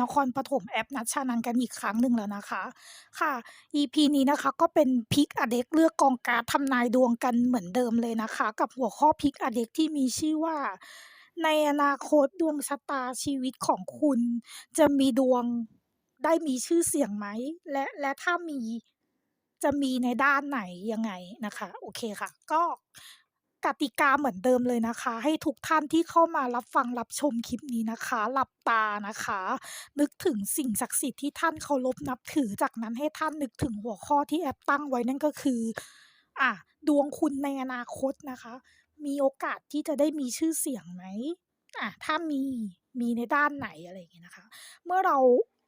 นครปฐมแอปนัชชานันกันอีกครั้งหนึ่งแล้วนะคะ ค่ะ EP นี้นะคะก็เป็น Pick a Deck เลือกกองการทำนายดวงกันเหมือนเดิมเลยนะคะ กับหัวข้อ Pick a Deck ที่มีชื่อว่า ในอนาคตดวงชะตาชีวิตของคุณ จะมีดวงได้มีชื่อเสียงไหม และและถ้ามีจะมีในด้านไหนยังไงนะคะ โอเคค่ะ ก็ กติกาเหมือนเดิมเลยนะคะ ให้ทุกท่านที่เข้ามารับฟังรับชมคลิปนี้นะคะ หลับตานะคะ นึกถึงสิ่งศักดิ์สิทธิ์ที่ท่านเคารพนับถือจากนั้นให้ท่านนึกถึงหัวข้อที่แอปตั้งไว้นั่นก็คืออ่าดวงคุณในอนาคตนะคะ มีโอกาสที่จะได้มีชื่อเสียงไหมอ่าถ้ามีมีในด้านไหนอะไรอย่างเงี้ยนะคะ เมื่อเรา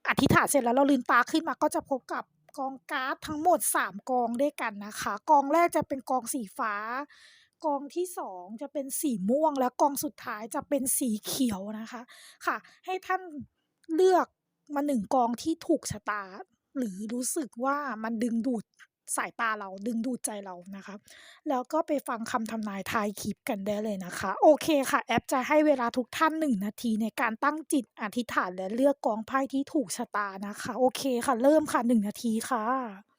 อธิษฐานเสร็จแล้วเราลืมตาขึ้นมาก็จะพบกับกองการ์ดทั้งหมด 3 กองด้วยกันนะคะ กองแรกจะเป็นกองสีฟ้า กองที่2จะเป็นสีม่วง และกองสุดท้ายจะเป็นสีเขียวนะคะ ค่ะ ให้ท่านเลือกมา1กองที่ถูกชะตา หรือรู้สึกว่ามันดึงดูดสายตาเราดึงดูดใจเรานะคะ แล้วก็ไปฟังคำทำนายท้ายคลิปกันได้เลยนะคะ โอเคค่ะ แอปจะให้เวลาทุกท่าน1นาทีในการตั้งจิตอธิษฐานและเลือกกองไพ่ที่ถูกชะตานะคะ โอเคค่ะ เริ่มค่ะ1นาทีค่ะ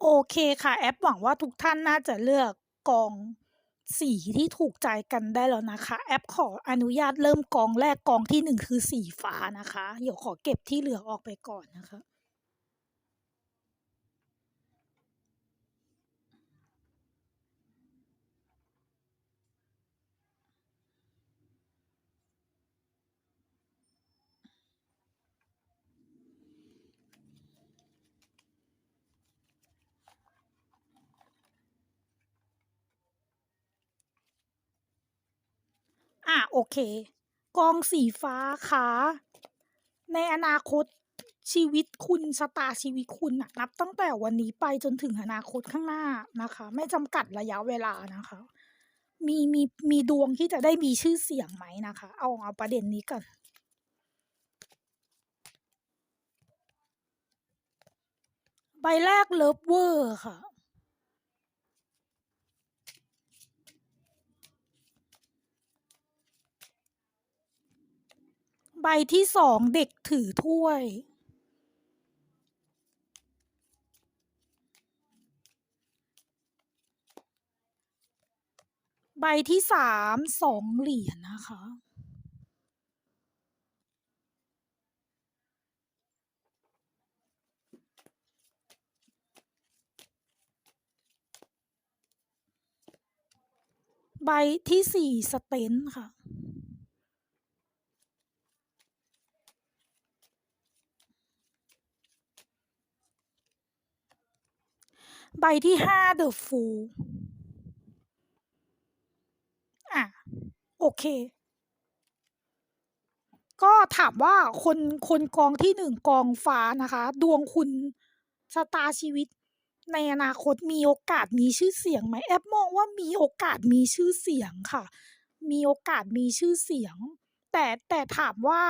โอเคค่ะ แอปหวังว่าทุกท่านน่าจะเลือกกองสีที่ถูกใจกันได้แล้วนะคะ แอปขออนุญาตเริ่มกองแรกกองที่หนึ่งคือสีฟ้านะคะ เดี๋ยวขอเก็บที่เหลือออกไปก่อนนะคะ อ่าโอเค กองสีฟ้าคะในอนาคตชีวิตคุณชะตาชีวิตคุณนะนับตั้งแต่วันนี้ไปจนถึงอนาคตข้างหน้านะคะ ไม่จำกัดระยะเวลานะคะ มีมีมีดวงที่จะได้มีชื่อเสียงไหมนะคะ เอาเอาประเด็นนี้ก่อนใบแรก Lover ค่ะ บที่2เด็กถือถ้วย ใบที่3 2เหรียญนะคะ ใบที่4 Strength ค่ะ ใบที่5 The Fool อ่าโอเค ก็ถามว่าคนคนกองที่1กองฟ้านะคะ ดวงคุณชะตาชีวิต ในอนาคตมีโอกาสมีชื่อเสียงไหมแอปมองว่ามีโอกาสมีชื่อเสียงค่ะ มีโอกาสมีชื่อเสียง แต่แต่ถามว่า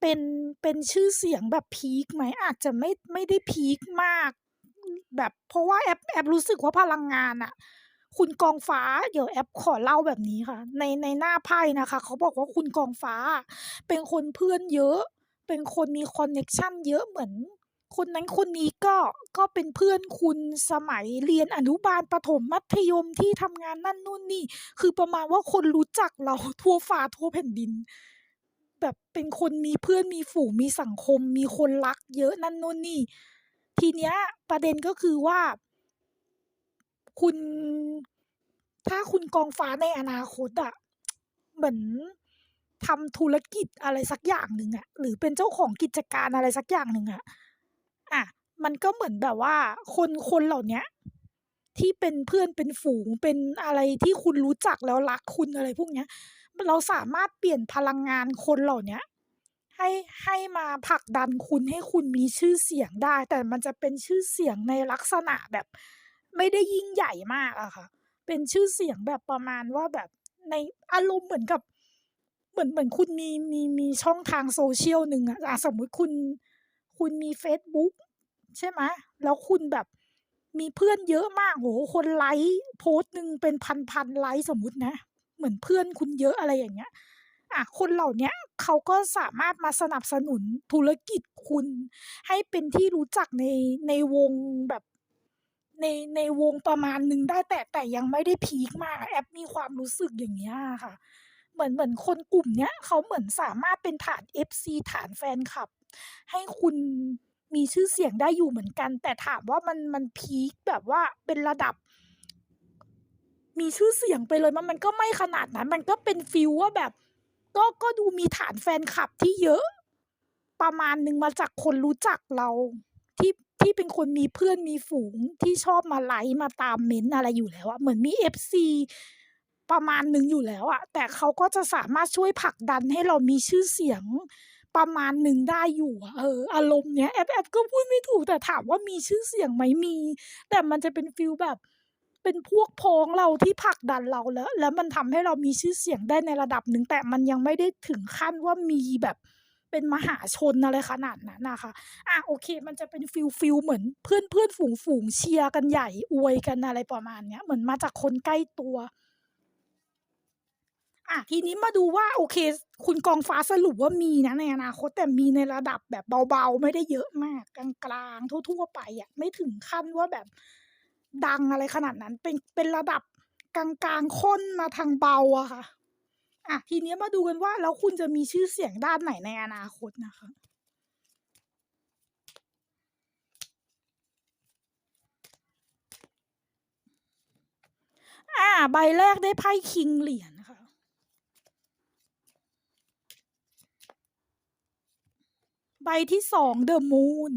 เป็นเป็นชื่อเสียงแบบพีกไหมอาจจะไม่ไม่ได้พีกมาก แบบเพราะว่าแอปแอปรู้สึกว่าพลังงานน่ะคุณกองฟ้าเดี๋ยวแอปขอเล่าแบบนี้ค่ะ ในในหน้าไพ่นะคะ เขาบอกว่าคุณกองฟ้า เป็นคนเพื่อนเยอะ เป็นคนมีคอนเน็กชันเยอะเหมือนคนนั้นคนนี้ก็ก็เป็นเพื่อนคุณสมัยเรียนอนุบาลประถมมัธยมที่ทำงานนั่นนู่นนี่ คือประมาณว่าคนรู้จักเราทั่วฟ้าทั่วแผ่นดิน แบบเป็นคนมีเพื่อนมีฝูงมีสังคม มีคนรักเยอะนั่นนู่นนี่ ทีเนี้ยประเด็นก็คือว่า คุณ ถ้าคุณกองฟ้าในอนาคตอะเหมือนทำธุรกิจอะไรสักอย่างหนึ่งอะหรือเป็นเจ้าของกิจการอะไรสักอย่างหนึ่งอะอะมันก็เหมือนแบบว่า คนคนเหล่านี้ที่เป็นเพื่อนเป็นฝูงเป็นอะไรที่คุณรู้จักแล้วรักคุณอะไรพวกเนี้ย เราสามารถเปลี่ยนพลังงานคนเหล่านี้ ให้ให้มาผลักดันคุณให้คุณมีชื่อเสียงได้ แต่มันจะเป็นชื่อเสียงในลักษณะแบบ ไม่ได้ยิ่งใหญ่มากอะค่ะ เป็นชื่อเสียงแบบประมาณว่าแบบในอารมณ์เหมือนกับ เหมือนเหมือนคุณมีมีมีช่องทาง social หนึ่งอะสมมุติคุณ คุณมีเฟซบุ๊กใช่ไหมแล้วคุณแบบมีเพื่อนเยอะมากโอ้โฮคนไลก์โพสต์หนึ่งเป็นพันๆไลก์สมมตินะ เหมือนเพื่อนคุณเยอะอะไรอย่างเงี้ย อะคนเหล่านี้เขาก็สามารถมาสนับสนุนธุรกิจคุณ ให้เป็นที่รู้จักในในวงแบบในในวงประมาณหนึ่งได้แต่แต่ยังไม่ได้พีกมากแอปมีความรู้สึกอย่างเงี้ยค่ะ เหมือนเหมือนคนกลุ่มเนี้ยเขาเหมือนสามารถเป็นฐาน FC ฐานแฟนคลับ ให้คุณมีชื่อเสียงได้อยู่เหมือนกัน แต่ถามว่ามันมันพีกแบบว่าเป็นระดับ มีชื่อเสียงไปเลยไหมมันก็ไม่ขนาดนั้น มันก็เป็นฟีลว่าแบบ ก็ก็ดูมีฐานแฟนคลับที่เยอะ ประมาณหนึ่งมาจากคนรู้จักเราที่ที่เป็นคนมีเพื่อนมีฝูงที่ชอบมาไลก์มาตามเม้นอะไรอยู่แล้วอะเหมือนมี FC ประมาณหนึ่งอยู่แล้วอะแต่เขาก็จะสามารถช่วยผลักดันให้เรามีชื่อเสียงประมาณหนึ่งได้อยู่อะเอออารมณ์เนี้ยแอปแอปก็พูดไม่ถูกแต่ถามว่ามีชื่อเสียงไหมมี แต่มันจะเป็นฟีลแบบ เป็นพวกพ้องเราที่ผลักดันเราแล้ว แล้วมันทำให้เรามีชื่อเสียงได้ในระดับหนึ่งแต่มันยังไม่ได้ถึงขั้นว่ามีแบบเป็นมหาชนอะไรขนาดนั้นนะคะอะโอเค มันจะเป็นฟีลฟีลเหมือนเพื่อนๆฝูงๆเชียร์กันใหญ่อวยกันอะไรประมาณเนี้ยเหมือนมาจากคนใกล้ตัวอะทีนี้มาดูว่าโอเค คุณกองฟ้าสรุปว่ามีนะในอนาคตแต่มีในระดับแบบเบาๆ ไม่ได้เยอะมาก กลางๆทั่ว ๆ ไปอะไม่ถึงขั้นว่าแบบ ดังอะไรขนาดนั้น เป็นเป็นระดับกลางๆค่อนมาทางเบาอะค่ะอะทีนี้มาดูกันว่าแล้วคุณจะมีชื่อเสียงด้านไหนในอนาคตนะคะอ่าใบแรกได้ไพ่ King เหรียญนะคะใบที่2 The Moon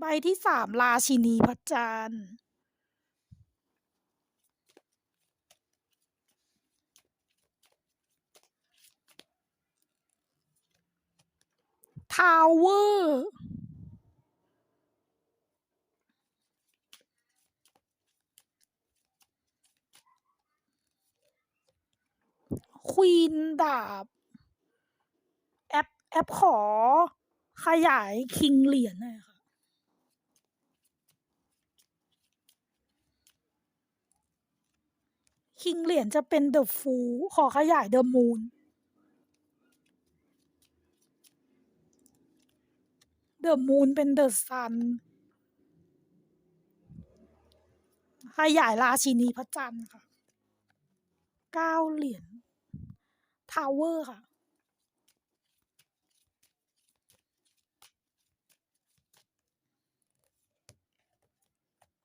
ใบที่3ราชินีพระจันทร์ Tower ควีนดาบ แอป แอปขอ ขยาย King เหรียญหน่อยค่ะ King เหรียญจะเป็น The Fool ขอขยาย The Moon The Moon เป็น The Sun ขยายราชินีพระจันทร์ค่ะ9เหรียญ Tower ค่ะ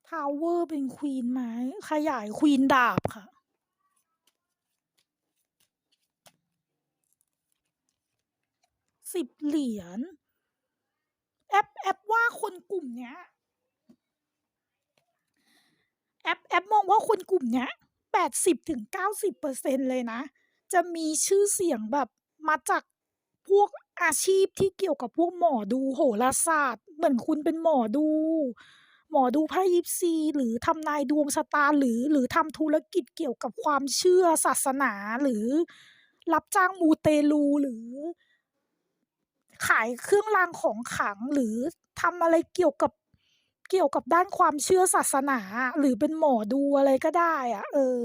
Tower เป็นควีนไม้ ขยายควีนดาบค่ะ 10เหรียญแอปแอปว่าคนกลุ่มเนี้ยแอปแอปมองว่าคนกลุ่มเนี้ย80-90%เลยนะ จะมีชื่อเสียงแบบมาจากพวกอาชีพที่เกี่ยวกับพวกหมอดูโหราศาสตร์ เหมือนคุณเป็นหมอดู หมอดูไพ่ยิปซี หรือทำนายดวงชะตาหรือหรือทำธุรกิจเกี่ยวกับความเชื่อศาสนาหรือ รับจ้างมูเตลูหรือ ขายเครื่องรางของขลังหรือทำอะไรเกี่ยวกับเกี่ยวกับด้านความเชื่อศาสนา หรือเป็นหมอดูอะไรก็ได้อะเออ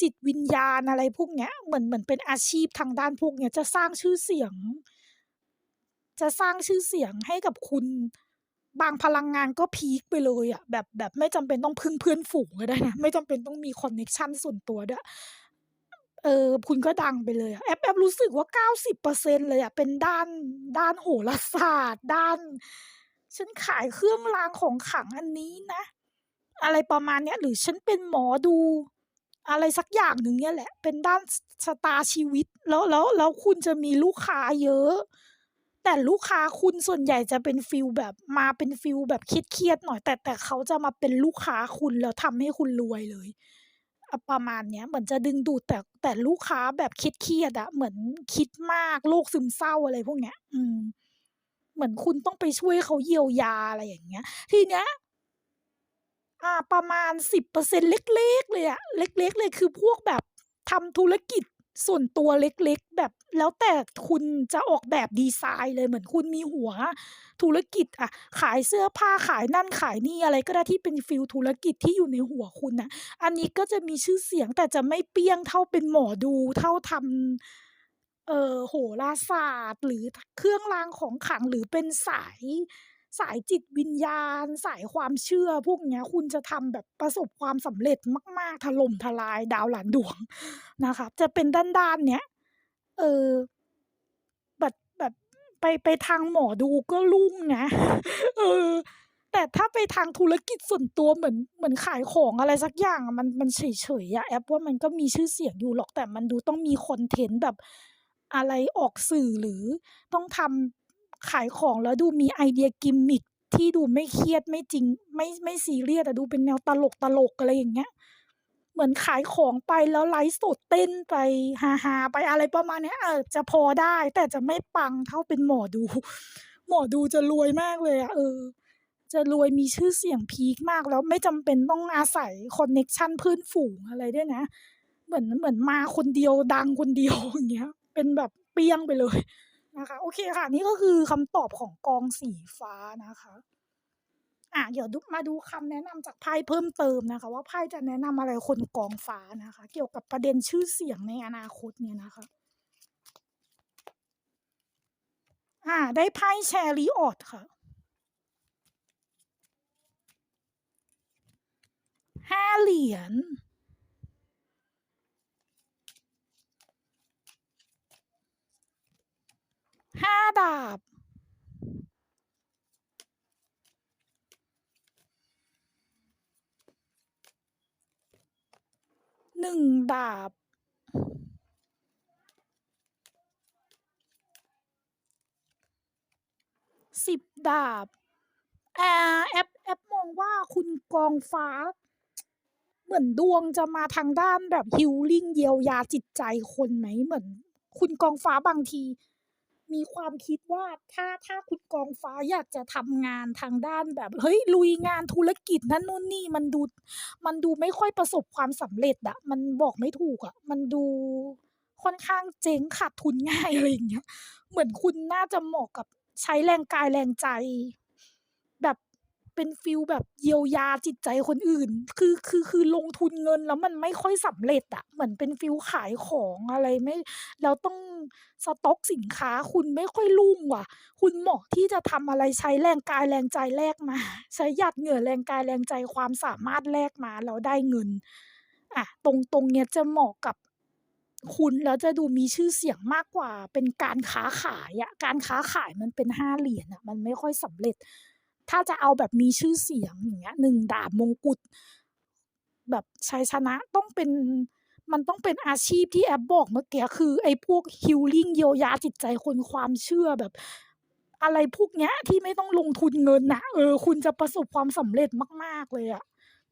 จิตวิญญาณอะไรพวกเนี้ยเหมือนเหมือนเป็นอาชีพทางด้านพวกเนี้ยจะสร้างชื่อเสียง จะสร้างชื่อเสียงให้กับคุณบางพลังงานก็พีกไปเลยอะแบบแบบไม่จำเป็นต้องพึ่งเพื่อนฝูงก็ได้นะ ไม่จำเป็นต้องมีคอนเน็กชันส่วนตัวด้วย เออคุณก็ดังไปเลยอะแอปแอปรู้สึกว่า90%เปอร์เซ็นเลยอะเป็นด้านด้านโหราศาสตร์ ด้าน ฉันขายเครื่องรางของขลังอันนี้นะ อะไรประมาณเนี้ย หรือฉันเป็นหมอดู อะไรสักอย่างหนึ่งเนี่ยแหละ เป็นด้านชะตาชีวิต แล้วแล้วแล้วคุณจะมีลูกค้าเยอะ แต่ลูกค้าคุณส่วนใหญ่จะเป็นฟีลแบบมาเป็นฟีลแบบเครียดๆหน่อย แต่แต่เขาจะมาเป็นลูกค้าคุณแล้วทำให้คุณรวยเลย ประมาณเนี้ยเหมือนจะดึงดูดแต่แต่ลูกค้าแบบคิดเครียดอะเหมือนคิดมากโรคซึมเศร้าอะไรพวกเนี้ย อืม เหมือนคุณต้องไปช่วยเขาเยียวยาอะไรอย่างเงี้ย ทีเนี้ยอ่า ประมาณสิบเล็ก ๆ เลยอะเล็ก ๆ เลยคือพวกแบบทำธุรกิจส่วนตัวเล็ก ๆ แบบ แล้วแต่คุณจะออกแบบดีไซน์เลยเหมือนคุณมีหัว ธุรกิจอะขายเสื้อผ้าขายนั่นขายนี่อะไรก็ได้ที่เป็นฟีลธุรกิจที่อยู่ในหัวคุณนะอันนี้ก็จะมีชื่อเสียงแต่จะไม่เปรี้ยงเท่าเป็นหมอดูเท่าทำเอ่อโหราศาสตร์ หรือเครื่องรางของขลังหรือเป็นสายสายจิตวิญญาณ สายความเชื่อพวกเนี้ย คุณจะทำแบบประสบความสำเร็จมาก ๆถล่มทลายดาวหลานดวงนะคะ จะเป็นด้านๆเนี้ย เออแบบแบบไปไปทางหมอดูก็รุ่งนะเออ แต่ถ้าไปทางธุรกิจส่วนตัวเหมือนเหมือนขายของอะไรสักอย่างมันมันเฉยๆอะแอปว่ามันก็มีชื่อเสียงอยู่หรอกแต่มันดูต้องมีคอนเทนต์แบบอะไรออกสื่อหรือต้องทำขายของแล้วดูมีไอเดีย gimmick ที่ดูไม่เครียดไม่จริง ไม่ไม่ซีเรียสอะดูเป็นแนวตลกๆอะไรอย่างเงี้ย เหมือนขายของไปแล้วไลฟ์สดเต้นไปฮาๆไปอะไรประมาณนี้เออจะพอได้ แต่จะไม่ปังเท่าเป็นหมอดู หมอดูจะรวยมากเลยอะเออ จะรวยมีชื่อเสียงพีกมากแล้วไม่จำเป็นต้องอาศัยคอนเน็กชันเพื่อนฝูงอะไรด้วยนะ เหมือนเหมือนมาคนเดียวดังคนเดียวอย่างเงี้ย เป็นแบบเปรี้ยงไปเลยนะคะ โอเคค่ะ นี่ก็คือคำตอบของกองสีฟ้านะคะ อ่าเดี๋ยวดุมาดูคำแนะนำจากไพ่เพิ่มเติมนะคะ ว่าไพ่จะแนะนำอะไรคนกองฟ้านะคะ เกี่ยวกับประเด็นชื่อเสียงในอนาคตเนี่ยนะคะอ่าได้ไพ่ Chariot ค่ะ5เหรียญ5ดาบ หนึ่งดาบ สิบดาบอ่าแอปแอปมองว่าคุณกองฟ้า เหมือนดวงจะมาทางด้านแบบฮิลลิ่งเยียวยาจิตใจคนไหม?เหมือน คุณกองฟ้าบางที มีความคิดว่าถ้าถ้าคุณกองฟ้าอยากจะทำงานทางด้านแบบเฮ้ยลุยงานธุรกิจนั่นนู่นนี่มันดูมันดูไม่ค่อยประสบความสำเร็จอะมันบอกไม่ถูกอะมันดูค่อนข้างเจ๊งขาดทุนง่ายอะไรอย่างเงี้ยเหมือนคุณน่าจะเหมาะกับใช้แรงกายแรงใจ เป็นฟีลแบบเยียวยาจิตใจคนอื่น คือคือคือลงทุนเงินแล้วมันไม่ค่อยสำเร็จอะเหมือนเป็นฟีลขายของอะไรไม่แล้วต้องสต๊อกสินค้าคุณไม่ค่อยรุ่งว่ะ คุณเหมาะที่จะทำอะไรใช้แรงกายแรงใจแลกมา ใช้หยาดเหงื่อแรงกายแรงใจความสามารถแลกมาแล้วได้เงินอะตรงตรงเนี้ยจะเหมาะกับคุณแล้วจะดูมีชื่อเสียงมากกว่าเป็นการค้าขายอะการค้าขายมันเป็น5เหรียญอะมันไม่ค่อยสำเร็จ ถ้าจะเอาแบบมีชื่อเสียงอย่างเงี้ย1ดาบมงกุฎแบบชัยชนะต้องเป็นมันต้องเป็นอาชีพที่แอปบอกเมื่อกี้คือ ไอ้พวก healing เยียวยาจิตใจคนความเชื่อแบบ อะไรพวกเนี้ย ที่ไม่ต้องลงทุนเงินนะเออ คุณจะประสบความสำเร็จมาก ๆ เลยอะ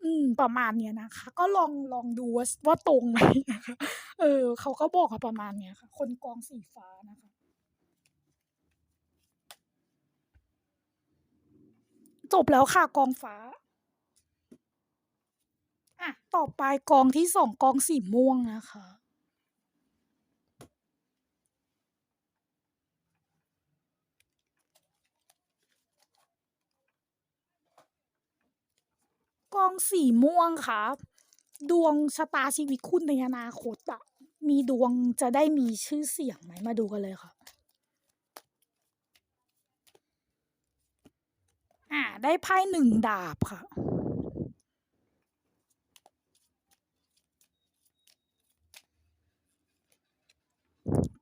อืม ประมาณเนี้ยนะคะ ก็ลองลองดูว่าว่าตรงไหมนะคะเออ เขาก็บอกมาประมาณเนี้ยค่ะ คนกองสีฟ้านะคะ จบแล้วค่ะกองฟ้าอะต่อไปกองที่2กองสีม่วงนะคะกองสีม่วงค่ะ ดวงชะตาชีวิตคุณในอนาคตอะมีดวงจะได้มีชื่อเสียงไหม?มาดูกันเลยค่ะ่าได้ไพ่หนึ่งดาบค่ะ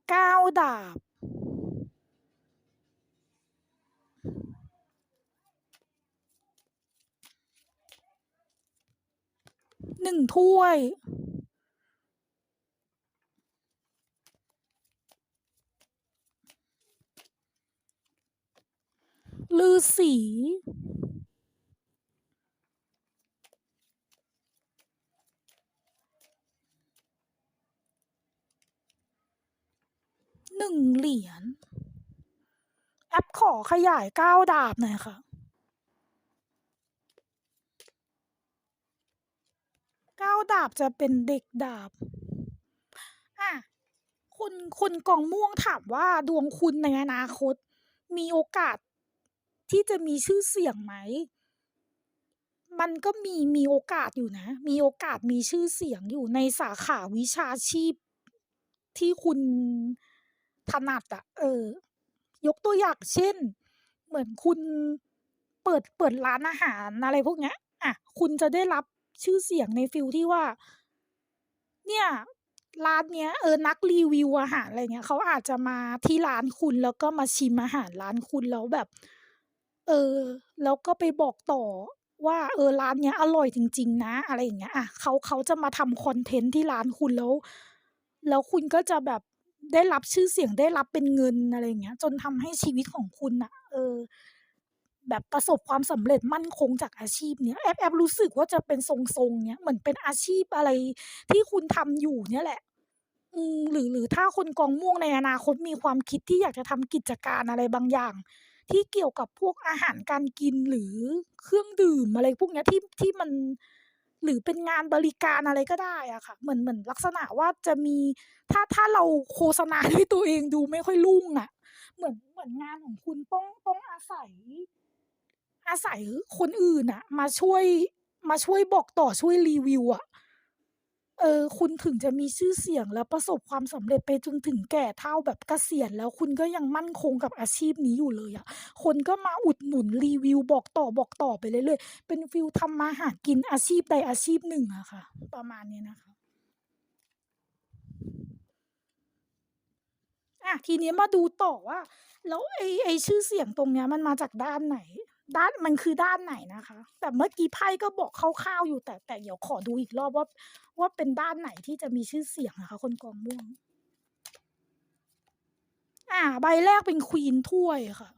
เก้าดาบ หนึ่งถ้วย ฤาษี1เหรียญแอปขอขยาย9ดาบหน่อยค่ะ9ดาบจะเป็นเด็กดาบอาคุณคุณกองม่วงถามว่าดวงคุณในอนาคต มีโอกาส ที่จะมีชื่อเสียงไหม?มันก็มีมีโอกาสอยู่นะ มีโอกาสมีชื่อเสียงอยู่ในสาขาวิชาชีพที่คุณถนัดอะเออ ยกตัวอย่างเช่น เหมือนคุณเปิดเปิดร้านอาหารอะไรพวกเนี้ยอะคุณจะได้รับชื่อเสียงในฟีลที่ว่า เนี่ยร้านเนี้ยเออนักรีวิวอาหารอะไรเงี้ยเขาอาจจะมาที่ร้านคุณแล้วก็มาชิมอาหารร้านคุณแล้วแบบ เออ แล้วก็ไปบอกต่อว่าเออร้านเนี้ยอร่อยจริง ๆ นะ อะไรอย่างเงี้ยอะเขาเขาจะมาทำคอนเทนต์ที่ร้านคุณแล้ว แล้วคุณก็จะแบบได้รับชื่อเสียงได้รับเป็นเงินอะไรอย่างเงี้ย จนทำให้ชีวิตของคุณน่ะเออ แบบประสบความสำเร็จมั่นคงจากอาชีพเนี้ยแอปแอปรู้สึกว่าจะเป็นทรงๆเนี้ยเหมือนเป็นอาชีพอะไรที่คุณทำอยู่เนี่ยแหละ อืมหรือหรือถ้าคนกองม่วงในอนาคตมีความคิดที่อยากจะทำกิจการอะไรบางอย่าง ที่เกี่ยวกับพวกอาหารการกินหรือเครื่องดื่มอะไรพวกนี้ที่ที่มันหรือเป็นงานบริการอะไรก็ได้อะค่ะเหมือนเหมือนลักษณะว่าจะมีถ้าถ้าเราโฆษณาด้วยตัวเองดูไม่ค่อยรุ่งอะเหมือนเหมือนงานของคุณต้องต้องอาศัย อาศัยคนอื่นน่ะมาช่วยมาช่วยบอกต่อช่วยรีวิวอะ เออ คุณถึงจะมีชื่อเสียง และประสบความสำเร็จไปจนถึงแก่เฒ่าแบบเกษียณ แล้วคุณก็ยังมั่นคงกับอาชีพนี้อยู่เลยอะ คนก็มาอุดหนุนรีวิวบอกต่อๆไปเรื่อย ๆ เป็นฟีลทำมาหากินอาชีพใดอาชีพหนึ่งอะค่ะ ประมาณนี้นะคะ อะ ทีนี้มาดูต่อว่า แล้วไอ้ไอ้ชื่อเสียงตรงเนี้ยมันมาจากด้านไหน? ด้านมันคือด้านไหนนะคะ?แต่เมื่อกี้ไพ่ก็บอกคร่าวๆอยู่แต่แต่เดี๋ยวขอดูอีกรอบว่า ว่าเป็นด้านไหนที่จะมีชื่อเสียงอะคะ คนกองม่วงอาใบแรกเป็นควีนถ้วยค่ะ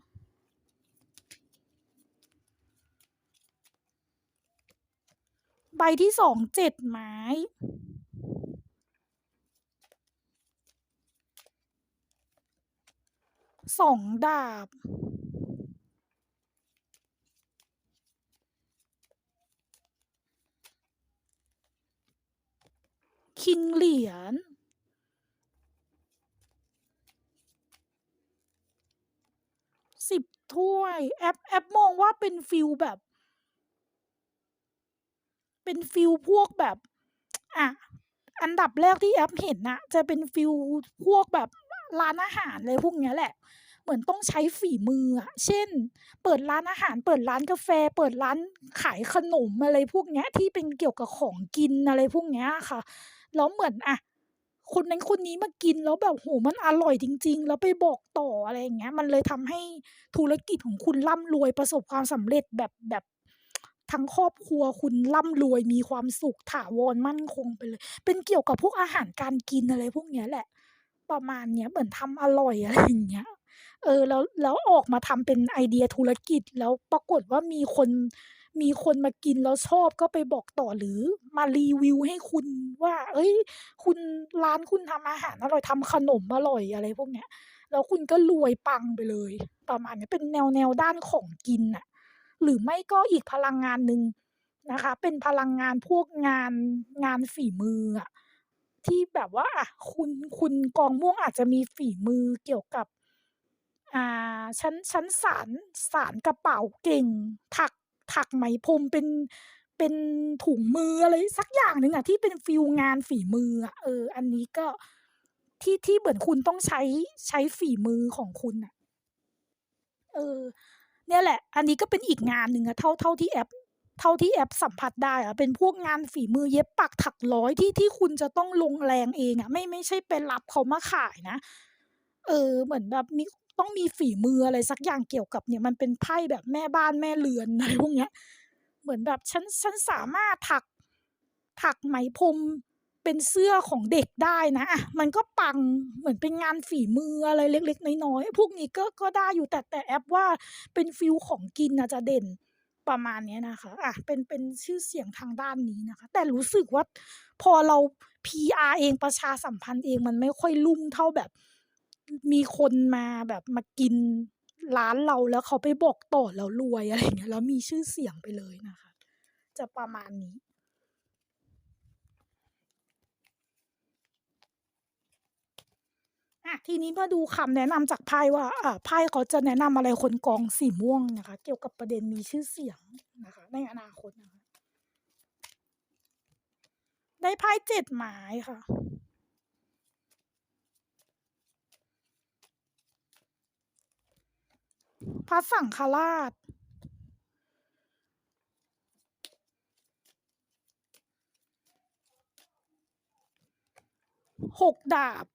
ใบที่2 7ไม้2ดาบ คิงเหรียญ 10 ถ้วย แอป แอปมองว่า เป็นฟีลแบบ เป็นฟีลพวกแบบอะอันดับแรกที่แอปเห็นนะจะเป็นฟีลพวกแบบร้านอาหารอะไรพวกเนี้ยแหละ เหมือนต้องใช้ฝีมืออะเช่น เปิดร้านอาหาร เปิดร้านกาแฟ เปิดร้านขายขนมอะไรพวกเนี้ยที่เป็นเกี่ยวกับของกินอะไรพวกเนี้ยค่ะแล้วเหมือนอะ คนนั้นคนนี้มากินแล้วแบบโอ้โฮมันอร่อยจริง ๆ แล้วไปบอกต่ออะไรอย่างเงี้ย มันเลยทำให้ธุรกิจของคุณร่ำรวยประสบความสำเร็จแบบแบบทั้งครอบครัวคุณร่ำรวยมีความสุขถาวรมั่นคงไปเลย เป็นเกี่ยวกับพวกอาหารการกินอะไรพวกเนี้ยแหละ ประมาณเนี้ยเหมือนทำอร่อยอะไรอย่างเงี้ยเออแล้วแล้วออกมาทำเป็นไอเดียธุรกิจแล้วปรากฏว่ามีคน มีคนมากินแล้วชอบก็ไปบอกต่อหรือมารีวิวให้คุณว่าเฮ้ย คุณร้านคุณทำอาหารอร่อยทำขนมอร่อยอะไรพวกเนี้ย แล้วคุณก็รวยปังไปเลย ประมาณนี้เป็นแนวๆด้านของกินน่ะหรือไม่ก็อีกพลังงานหนึ่งนะคะ เป็นพลังงานพวกงานงานฝีมืออะที่แบบว่าอะคุณคุณกองม่วงอาจจะมีฝีมือเกี่ยวกับ อ่าฉันฉันสานสานกระเป๋าเก่ง ถัก ถักไหมพรมเป็นเป็นถุงมืออะไรสักอย่างหนึ่งอะที่เป็นฟีลงานฝีมืออะเออ อันนี้ก็ที่ที่เหมือนคุณต้องใช้ใช้ฝีมือของคุณน่ะเออ เนี่ยแหละ อันนี้ก็เป็นอีกงานหนึ่งอะเท่าเท่าที่แอป เท่าที่แอปสัมผัสได้อะเป็นพวกงานฝีมือเย็บปักถักร้อยที่ที่คุณจะต้องลงแรงเองอะไม่ไม่ใช่ไปรับเขามาขายนะเออ เหมือนแบบมี ต้องมีฝีมืออะไรสักอย่างเกี่ยวกับเนี่ย มันเป็นไพ่แบบแม่บ้านแม่เรือนอะไรพวกเนี้ย เหมือนแบบฉันฉันสามารถถักถักไหมพรมเป็นเสื้อของเด็กได้นะอะมันก็ปังเหมือนเป็นงานฝีมืออะไรเล็ก ๆ น้อยๆพวกนี้ก็ก็ได้อยู่แต่แต่แอปว่าเป็นฟีลของกินนะจะเด่นประมาณนี้นะคะอะเป็นเป็นชื่อเสียงทางด้านนี้นะคะ แต่รู้สึกว่าพอเรา PR เองประชาสัมพันธ์เองมันไม่ค่อยรุ่งเท่าแบบ มีคนมาแบบมากินร้านเราแล้วเขาไปบอกต่อแล้วรวยอะไรเงี้ยแล้วมีชื่อเสียงไปเลยนะคะ จะประมาณนี้อะทีนี้มาดูคำแนะนำจากไพ่ว่าอ่าไพ่เขาจะแนะนำอะไรคนกองสีม่วงนะคะ เกี่ยวกับประเด็นมีชื่อเสียงนะคะ ในอนาคตนะคะ ได้ไพ่7ไม้ค่ะ พระสังฆราช หกดาบ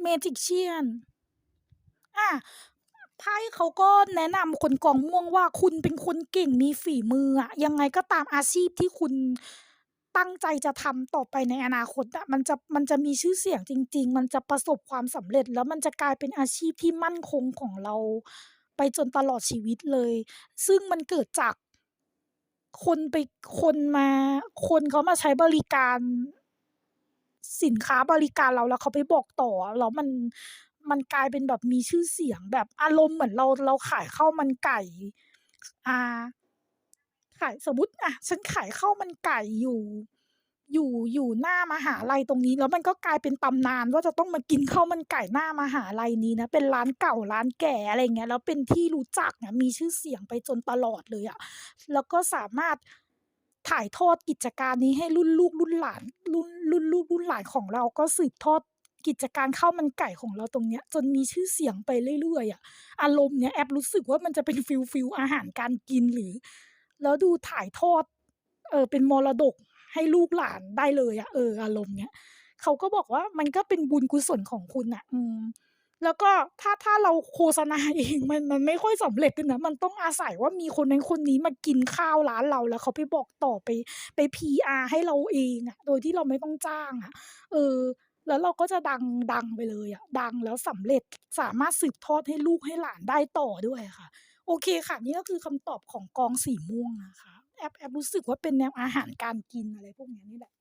เมจิกเชียน อะ ไพ่เขาก็แนะนำคนกองม่วงว่าคุณเป็นคนเก่งมีฝีมืออะยังไงก็ตามอาชีพที่คุณตั้งใจจะทำต่อไปในอนาคตอะมันจะมันจะมีชื่อเสียงจริง ๆ มันจะประสบความสำเร็จ แล้วมันจะกลายเป็นอาชีพที่มั่นคงของเรา ไปจนตลอดชีวิตเลย ซึ่งมันเกิดจากคนไปคนมา คนเขามาใช้บริการสินค้าบริการเราแล้วเขาไปบอกต่อแล้วมัน มันกลายเป็นแบบมีชื่อเสียงแบบอารมณ์เหมือนเราเราขายข้าวมันไก่ อ่า ขายสมมติอะฉันขายข้าวมันไก่อยู่ อยู่อยู่หน้ามหาลัยตรงนี้ แล้วมันก็กลายเป็นตำนานว่าจะต้องมากินข้าวมันไก่หน้ามหาลัยนี้นะเป็นร้านเก่าร้านแก่อะไรเงี้ยแล้วเป็นที่รู้จักอะมีชื่อเสียงไปจนตลอดเลยอะแล้วก็สามารถถ่ายทอดกิจการนี้ให้รุ่นลูกรุ่นหลานรุ่นรุ่นลูกรุ่นหลานของเราก็สืบทอด กิจการข้าวมันไก่ของเราตรงเนี้ย จนมีชื่อเสียงไปเรื่อยๆอะอารมณ์เนี้ยแอปรู้สึกว่ามันจะเป็นฟีลฟีลอาหารการกินหรือ แล้วดูถ่ายทอดเออเป็นมรดกให้ลูกหลานได้เลยอะเอออารมณ์เนี้ยเขาก็บอกว่ามันก็เป็นบุญกุศลของคุณน่ะ อืมแล้วก็ถ้าถ้าเราโฆษณาเองมันมันไม่ค่อยสำเร็จด้วยนะมันต้องอาศัยว่ามีคนนั้นคนนี้มากินข้าวร้านเราแล้วเขาไปบอกต่อไปไป PR ให้เราเองอะโดยที่เราไม่ต้องจ้างอะเออ แล้วเราก็จะดังดังไปเลยอะดังแล้วสำเร็จสามารถสืบทอดให้ลูกให้หลานได้ต่อด้วยค่ะ โอเคค่ะ นี่ก็คือคำตอบของกองสีม่วงนะคะ แอปแอปรู้สึกว่าเป็นแนวอาหารการกินอะไรพวกนี้นี่แหละ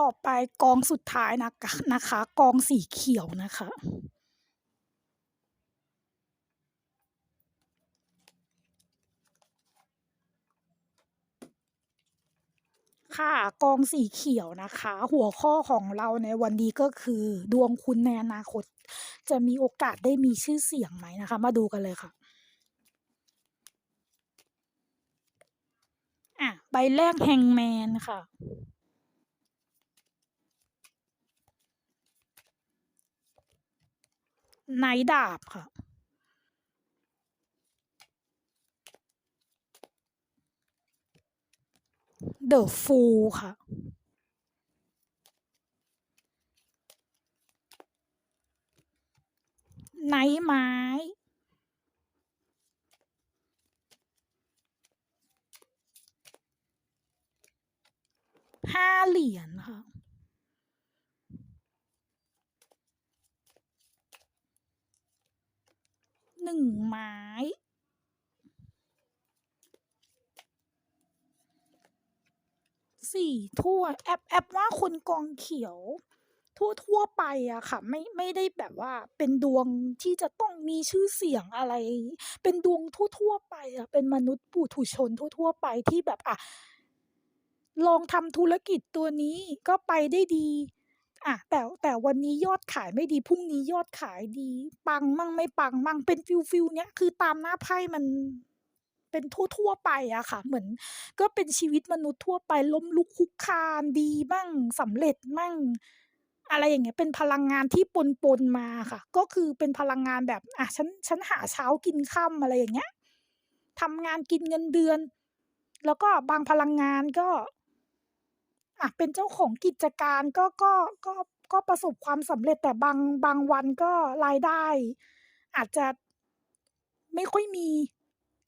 ต่อไปกองสุดท้ายนะกะนะคะ กองสีเขียวนะคะ ค่ะกองสีเขียวนะคะ หัวข้อของเราในวันนี้ก็คือ ดวงคุณในอนาคต จะมีโอกาสได้มีชื่อเสียงไหมนะคะ มาดูกันเลยค่ะอะใบแรก Hangman ค่ะ ไนดาบค่ะ เดอะฟูค่ะ ไนไม้ห้าเหรียญค่ะ หนึ่งไม้ สี่ถ้วแอปแอปว่าคนกองเขียว ทั่วทั่วไปอะค่ะ ไม่ไม่ได้แบบว่าเป็นดวงที่จะต้องมีชื่อเสียงอะไร เป็นดวงทั่วทั่วไปอะเป็นมนุษย์ปุถุชนทั่วทั่วไปที่แบบอะลองทำธุรกิจตัวนี้ก็ไปได้ดี อะแต่แต่วันนี้ยอดขายไม่ดีพรุ่งนี้ยอดขายดี ปังมั่งไม่ปังมั่งเป็นฟิลฟิลเนี้ยคือตามหน้าไพ่มันเป็นทั่วๆไปอะค่ะ เหมือน ก็เป็นชีวิตมนุษย์ทั่วไปล้มลุกคลุกคานดีมั่งสำเร็จมั่งอะไรอย่างเงี้ยเป็นพลังงานที่ปนๆมาค่ะ ก็คือเป็นพลังงานแบบอะฉันฉันหาเช้ากินค่ำอะไรอย่างเงี้ยทำงานกินเงินเดือน แล้วก็บางพลังงานก็ อะเป็นเจ้าของกิจการก็ก็ก็ก็ประสบความสำเร็จแต่บางบางวันก็รายได้ อาจจะไม่ค่อยมี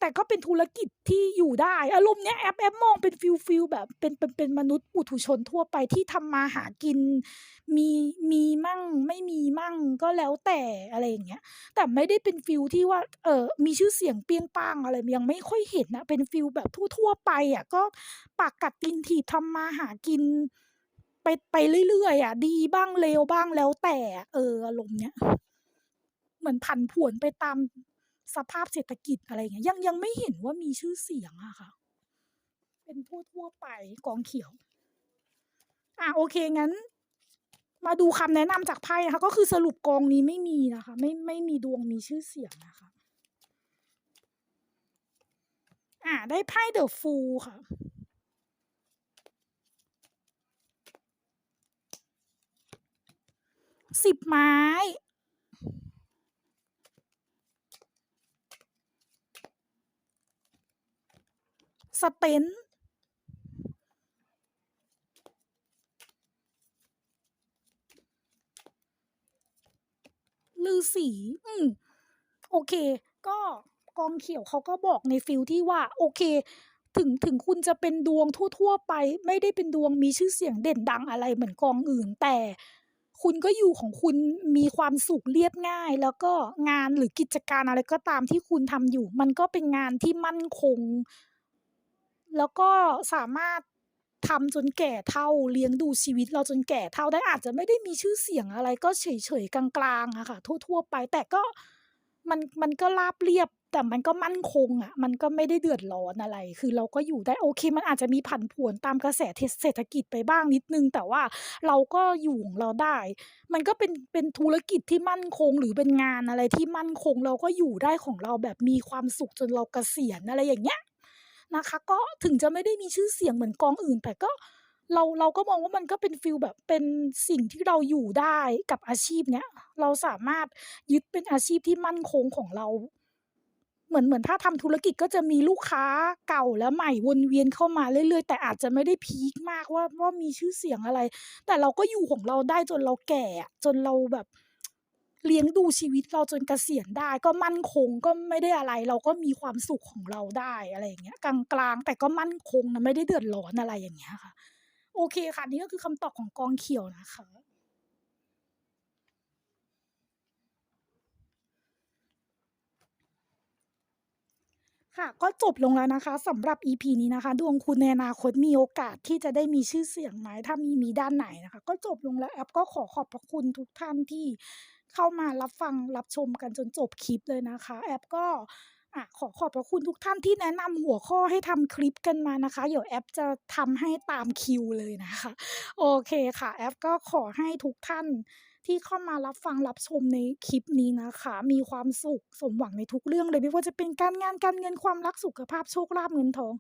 แต่ก็เป็นธุรกิจที่อยู่ได้ อารมณ์เนี้ยแอปแอปมองเป็นฟิลฟิลแบบเป็นเป็นเป็นมนุษย์ปุถุชนทั่วไปที่ทำมาหากิน มีมีมั่งไม่มีมั่งก็แล้วแต่อะไรอย่างเงี้ย แต่ไม่ได้เป็นฟิลที่ว่าเออมีชื่อเสียงเปรี้ยงป้างอะไรยังไม่ค่อยเห็นนะเป็นฟิลแบบทั่วๆไปอะก็ปากกัดตีนถีบทำมาหากิน ไปไปเรื่อยๆอะดีบ้างเลวบ้างแล้วแต่ เอออารมณ์เนี้ยเหมือนผันผวนไปตาม สภาพเศรษฐกิจอะไรเงี้ยยังยังไม่เห็นว่ามีชื่อเสียงอะค่ะ เป็นทั่วไปกองเขียว อะโอเคงั้น มาดูคำแนะนำจากไพ่นะคะก็คือสรุปกองนี้ไม่มีนะคะ ไม่ไม่มีดวงมีชื่อเสียงนะคะอ่าได้ไพ่เดอะฟูลค่ะสิบไม้ เตนลือสี อืม โอเค ก็กองเขียวเขาก็บอกในฟิลที่ว่า โอเค ถึงถึงคุณจะเป็นดวงทั่ว ๆ ไป ไม่ได้เป็นดวงมีชื่อเสียงเด่นดังอะไรเหมือนกองอื่น แต่คุณก็อยู่ของคุณมีความสุขเรียบง่าย แล้วก็งานหรือกิจการอะไรก็ตามที่คุณทำอยู่ มันก็เป็นงานที่มั่นคง แล้วก็สามารถทำจนแก่เฒ่าเลี้ยงดูชีวิตเราจนแก่เฒ่าได้อาจจะไม่ได้มีชื่อเสียงอะไร ก็เฉยๆกลางๆอะค่ะทั่ว ๆ ไป แต่ก็มันมันก็ราบเรียบ แต่มันก็มั่นคงอะมันก็ไม่ได้เดือดร้อนอะไร คือเราก็อยู่ได้โอเค มันอาจจะมีผันผวนตามกระแสเศรษฐกิจไปบ้างนิดนึง แต่ว่าเราก็อยู่ของเราได้ มันก็เป็นเป็นธุรกิจที่มั่นคงหรือเป็นงานอะไรที่มั่นคงเราก็อยู่ได้ของเราแบบมีความสุขจนเราเกษียณอะไรอย่างเงี้ย นะคะ ก็ถึงจะไม่ได้มีชื่อเสียงเหมือนกองอื่น แต่ก็เราเราก็มองว่ามันก็เป็นฟีลแบบเป็นสิ่งที่เราอยู่ได้กับอาชีพเนี้ย เราสามารถยึดเป็นอาชีพที่มั่นคงของเรา เหมือนเหมือนถ้าทำธุรกิจก็จะมีลูกค้าเก่าและใหม่วนเวียนเข้ามาเรื่อยๆ แต่อาจจะไม่ได้พีกมากว่าว่ามีชื่อเสียงอะไร แต่เราก็อยู่ของเราได้จนเราแก่จนเราแบบ เลี้ยงดูชีวิตเราจนเกษียณได้ ก็มั่นคงก็ไม่ได้อะไร เราก็มีความสุขของเราได้อะไรอย่างเงี้ยกลางๆแต่ก็มั่นคงนะไม่ได้เดือดร้อนอะไรอย่างเงี้ยค่ะ โอเคค่ะนี่ก็คือคำตอบของกองเขียวนะคะ ค่ะก็จบลงแล้วนะคะสำหรับ EP นี้นะคะ ดวงคุณในอนาคตมีโอกาสที่จะได้มีชื่อเสียงไหมถ้ามีมีด้านไหนนะคะ ก็จบลงแล้วแอปก็ขอขอบพระคุณทุกท่านที่ เข้ามารับฟังรับชมกันจนจบคลิปเลยนะคะ แอปก็อ่าขอขอบพระคุณทุกท่านที่แนะนำหัวข้อให้ทำคลิปกันมานะคะ เดี๋ยวแอปจะทำให้ตามคิวเลยนะคะ โอเคค่ะ แอปก็ขอให้ทุกท่านที่เข้ามารับฟังรับชมในคลิปนี้นะคะ มีความสุขสมหวังในทุกเรื่องเลยไม่ว่าจะเป็นการงานการเงินความรักสุขภาพโชคลาภเงินทอง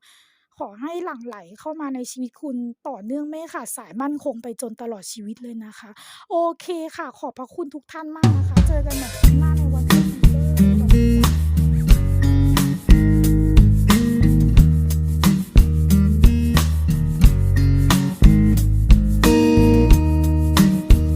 ขอให้หลั่งไหลเข้ามาในชีวิตคุณต่อเนื่องไม่ขาดสายมั่นคงไปจนตลอดชีวิตเลยนะคะ โอเคค่ะ ขอบพระคุณทุกท่านมากนะคะ เจอกันใหม่คลิปหน้าใน